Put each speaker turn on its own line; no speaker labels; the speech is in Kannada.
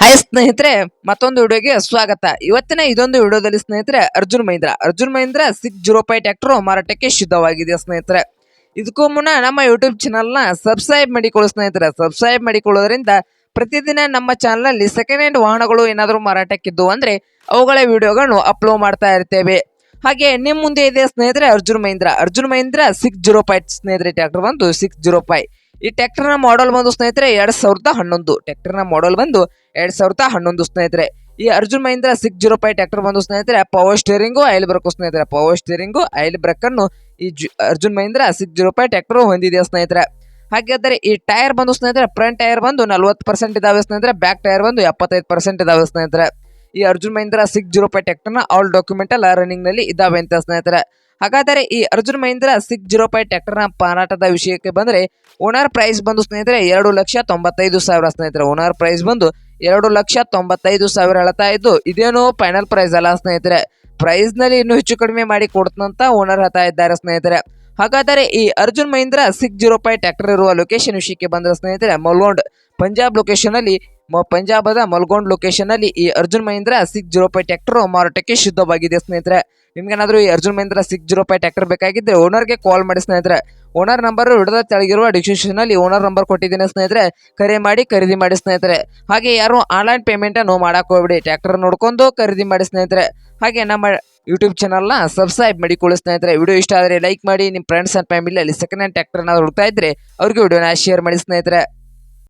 ಹಾಯ್ ಸ್ನೇಹಿತರೆ, ಮತ್ತೊಂದು ವಿಡಿಯೋಗೆ ಸ್ವಾಗತ. ಇವತ್ತಿನ ಇದೊಂದು ವಿಡಿಯೋದಲ್ಲಿ ಸ್ನೇಹಿತರೆ, Arjun Mahindra. Arjun Mahindra six zero five tractor ಮಾರಾಟಕ್ಕೆ ಸಿದ್ಧವಾಗಿದೆ ಸ್ನೇಹಿತರೆ. ಇದಕ್ಕೂ ಮುನ್ನ ನಮ್ಮ ಯೂಟ್ಯೂಬ್ ಚಾನಲ್ನ ಸಬ್ಸ್ಕ್ರೈಬ್ ಮಾಡಿಕೊಳ್ಳಿ ಸ್ನೇಹಿತರೆ. ಸಬ್ಸ್ಕ್ರೈಬ್ ಮಾಡಿಕೊಳ್ಳೋದ್ರಿಂದ ಪ್ರತಿದಿನ ನಮ್ಮ ಚಾನಲ್ನಲ್ಲಿ ಸೆಕೆಂಡ್ ಹ್ಯಾಂಡ್ ವಾಹನಗಳು ಏನಾದರೂ ಮಾರಾಟಕ್ಕಿದ್ದು ಅಂದ್ರೆ ಅವುಗಳ ವಿಡಿಯೋಗಳನ್ನು ಅಪ್ಲೋಡ್ ಮಾಡ್ತಾ ಇರ್ತೇವೆ. ಹಾಗೆ ನಿಮ್ಮ ಮುಂದೆ ಇದೆ ಸ್ನೇಹಿತರೆ Arjun Mahindra. Arjun Mahindra six zero five ಸ್ನೇಹಿತರೆ ಟ್ರ್ಯಾಕ್ಟರ್ ಬಂದು ಸಿಕ್ಸ್ ಜೀರೋ ಫೈವ್ ಈ ಟ್ರ್ಯಾಕ್ಟರ್ನ ಮಾಡೆಲ್ ಬಂದು ಸ್ನೇಹಿತರೆ ಎರಡ್ ಸಾವಿರದ ಹನ್ನೊಂದು. ಟ್ರ್ಯಾಕ್ಟರ್ನ ಮಾಡೆಲ್ ಬಂದು ಎರಡ್ ಸಾವಿರದ ಹನ್ನೊಂದು ಸ್ನೇಹಿತರೆ. ಈ Arjun Mahindra six zero five tractor ಬಂದು ಸ್ನೇಹಿತರೆ ಪವರ್ ಸ್ಟೇರಿಂಗು ಐಲ್ ಬ್ರೇಕ್ ಸ್ನೇಹಿತರೆ. ಪವರ್ ಸ್ಟೇರಿಂಗು ಐಲ್ ಬ್ರೇಕ್ ಅನ್ನು ಈ Arjun Mahindra six zero five tractor ಹೊಂದಿದೆ ಸ್ನೇಹಿತರೆ? ಹಾಗಾದರೆ ಈ ಟೈರ್ ಬಂದು ಸ್ನೇಹಿತರೆ ಫ್ರಂಟ್ ಟೈರ್ ಬಂದು ನಲ್ವತ್ತು ಪರ್ಸೆಂಟ್ ಇದಾವೆ ಸ್ನೇಹಿತರೆ ಬ್ಯಾಕ್ ಟೈರ್ ಬಂದು ಎಪ್ಪತ್ತೈದು ಪರ್ಸೆಂಟ್ ಇದಾವೆ ಸ್ನೇಹಿತರೆ. ಈ Arjun Mahindra six zero five ಟ್ಯಾಕ್ಟರ್ನ all document ಎಲ್ಲ ರನ್ನಿಂಗ್ನಲ್ಲಿ ಇದಾವೆ ಅಂತ ಸ್ನೇಹಿತರೆ. ಹಾಗಾದರೆ ಈ Arjun Mahindra six zero five ಟ್ರ್ಯಾಕ್ಟರ್ನ ಮಾರಾಟದ ವಿಷಯಕ್ಕೆ ಬಂದರೆ ಓನರ್ ಪ್ರೈಸ್ ಬಂದು ಸ್ನೇಹಿತರೆ ಎರಡು ಲಕ್ಷ ತೊಂಬತ್ತೈದು ಸಾವಿರ ಸ್ನೇಹಿತರೆ. ಓನರ್ ಪ್ರೈಸ್ ಬಂದು ಎರಡು ಲಕ್ಷ ತೊಂಬತ್ತೈದು ಸಾವಿರ ಹೇಳ್ತಾ ಇದ್ದು, ಇದೇನು ಫೈನಲ್ ಪ್ರೈಸ್ ಅಲ್ಲ ಸ್ನೇಹಿತರೆ. ಪ್ರೈಸ್ನಲ್ಲಿ ಇನ್ನೂ ಹೆಚ್ಚು ಕಡಿಮೆ ಮಾಡಿ ಕೊಡ್ತಂತ ಓನರ್ ಹೇಳ್ತಾ ಇದ್ದಾರೆ ಸ್ನೇಹಿತರೆ. ಹಾಗಾದರೆ ಈ Arjun Mahindra six zero five tractor ಇರುವ ಲೊಕೇಶನ್ ವಿಷಯಕ್ಕೆ ಬಂದರೆ ಸ್ನೇಹಿತರೆ ಮಲ್ವಂಡ್ ಪಂಜಾಬ್ ಲೊಕೇಶನ್ ಅಲ್ಲಿ ಪಂಜಾಬದ ಮಲ್ಗೋಂಡ್ ಲೊಕೇಶನ್ ಅಲ್ಲಿ ಈ Arjun Mahindra six zero five tractor ಮಾರಾಟಕ್ಕೆ ಶುದ್ಧವಾಗಿದೆ, ಸ್ನೇಹಿತರೆ. ನಿಮ್ಗೇನಾದ್ರೂ ಈ Arjun Mahindra six zero five tractor ಬೇಕಾಗಿದ್ರೆ ಓನರ್ಗೆ ಕಾಲ್ ಮಾಡಿ, ಸ್ನೇಹಿತರೆ. ಓನರ್ ನಂಬರ್ ಹಿಡಿದ ತೆಳಗಿರುವ ಡಿಸ್ಕ್ರಿಪ್ಷನ್ ಅಲ್ಲಿ ಓನರ್ ನಂಬರ್ ಕೊಟ್ಟಿದ್ದೀನಿ, ಸ್ನೇಹಿತರೆ. ಕರೆ ಮಾಡಿ, ಖರೀದಿ ಮಾಡಿ, ಸ್ನೇಹಿತರೆ. ಹಾಗೆ ಯಾರು ಆನ್ಲೈನ್ ಪೇಮೆಂಟ್ ಅನ್ನು ಮಾಡಕ್ ಹೋಗ್ಬಿಡಿ ಟ್ರ್ಯಾಕ್ಟರ್ ನೋಡ್ಕೊಂಡು ಖರೀದಿ ಮಾಡಿ, ಸ್ನೇಹಿತರೆ. ಹಾಗೆ ನಮ್ಮ ಯೂಟ್ಯೂಬ್ ಚಾನಲ್ನ ಸಬ್ಸ್ಕ್ರೈಬ್ ಮಾಡಿಕೊಳ್ಳಿ, ಸ್ನೇಹಿತರೆ. ವಿಡಿಯೋ ಇಷ್ಟ ಆದರೆ ಲೈಕ್ ಮಾಡಿ ನಿಮ್ಮ ಫ್ರೆಂಡ್ಸ್ ಅಂಡ್ ಫ್ಯಾಮಿಲಿ ಅಲ್ಲಿ ಸೆಕೆಂಡ್ ಹ್ಯಾಂಡ್ ಟ್ಯಾಕ್ಟರ್ನ ಹುಡುಕ್ತಾ ಇದ್ರೆ ಅವ್ರಿಗೆ ವಿಡಿಯೋನ ಶೇರ್ ಮಾಡಿ, ಸ್ನೇಹಿತರೆ.